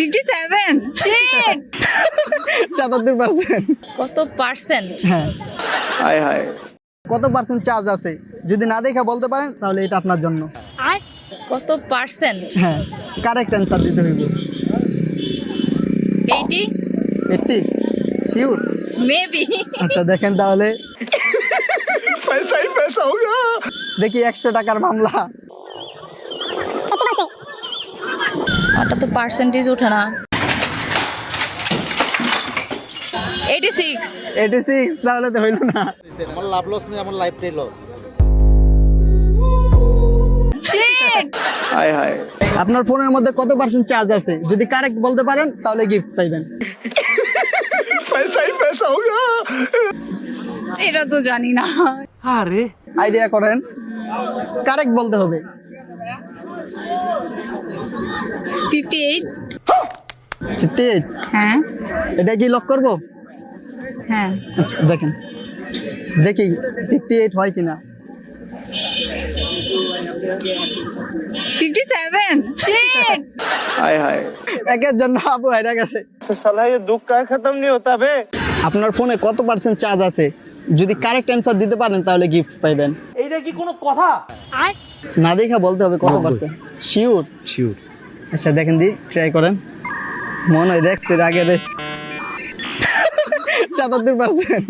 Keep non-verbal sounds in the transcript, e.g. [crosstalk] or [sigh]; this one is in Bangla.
ফিফটি সেভেন সাতাত্তর পার্সেন্ট কত পার্সেন্ট হ্যাঁ। হায় হায়। কত পার্সেন্ট চার্জ আছে? যদি না দেখা বলতে পারেন তাহলে এটা আপনার জন্য। কত পার্সেন্ট হ্যাঁ কারেক্ট অ্যান্সার দিতে হইব। এইটি এইটটি শিওর মেবি আচ্ছা দেখেন তাহলে। [laughs] দেখি একশো টাকার মামলা। তো পার্সেন্টেজ ওঠে না। এইটি সিক্স এইটি সিক্স তাহলে তো হইল না। আমার লাভ লস নেই আমার লাইফটাই লস হায় হায়। আপনার ফোনের মধ্যে কত পার্সেন্ট চার্জ আছে? যদি কারেক্ট বলতে পারেন তাহলে গিফট পাইবেন। এটা তো জানি না। আইডিয়া করেন। কারেক্ট বলতে হবে। ফিফটি এইট ফিফটি এইট হ্যাঁ এটা কি লক করবো হ্যাঁ আচ্ছা দেখেন দেখি ফিফটি এইট হয় কিনা ফিফটি সেভেন হায় হায় একের জন্য আপু হেরে গেছে साला ये दुख का खत्म नहीं होता बे আপনার ফোনে কত পার্সেন্ট চার্জ আছে যদি কারেক্ট অ্যান্সার দিতে পারেন তাহলে গিফট পাইবেন এইটা কি কোনো কথা না দেখা বলতে হবে কত পার্সেন্ট শিওর শিওর আচ্ছা দেখেন দি ট্রাই করেন। মনে হয় দেখছে আগে রে সাতাত্তর পার্সেন্ট